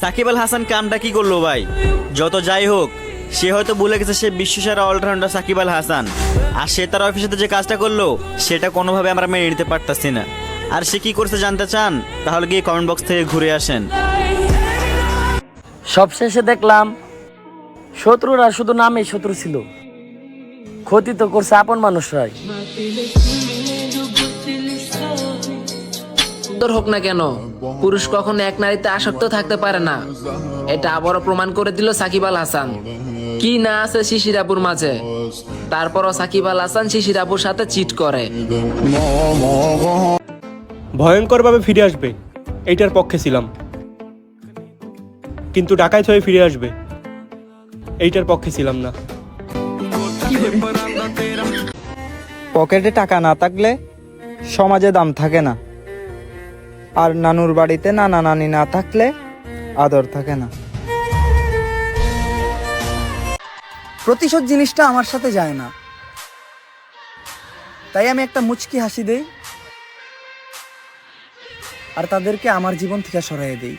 সাকিব আল হাসান কামটা কি করল ভাই? যত যাই হোক, সে হয়তো ভুলে গেছে সে বিশ্বসেরা অলরাউন্ডার সাকিব আল হাসান। আর সে তার অফিসে যে কাজটা করল, সেটা কোনোভাবে আমরা মেনে নিতে পারতাছি না। আর সে কি করছে জানতে চান? তাহলে গিয়ে কমেন্ট বক্স থেকে ঘুরে আসেন। সবশেষে দেখলাম, শত্রুরা শুধু নামে শত্রু ছিল। ক্ষতি তো করছে আপন মানুষরাই। সুন্দর হোক না কেন পুরুষ কখনো এক নারীতে আসক্ত থাকতে পারে না। এটা আবারও প্রমাণ করে দিল সাকিব আল হাসান। কি না আছে শিশির আপুর মাঝে। তারপরও সাকিব আল হাসান শিশির আপুর সাথে চিট করে। ভয়ঙ্করভাবে ফিরে আসবে এইটার পক্ষে ছিলাম। কিন্তু ডাকাইত হয়ে ফিরে আসবে এইটার পক্ষে ছিলাম না। পকেটে টাকা না থাকলে সমাজে দাম থাকে না। আর নানুর বাড়িতে নানা নানি না থাকলে আদর থাকে না। প্রতিশোধ জিনিসটা আমার সাথে যায় না। তাই আমি একটা মুচকি হাসি দেই আর তাদেরকে আমার জীবন থেকে সরাইয়ে দেই।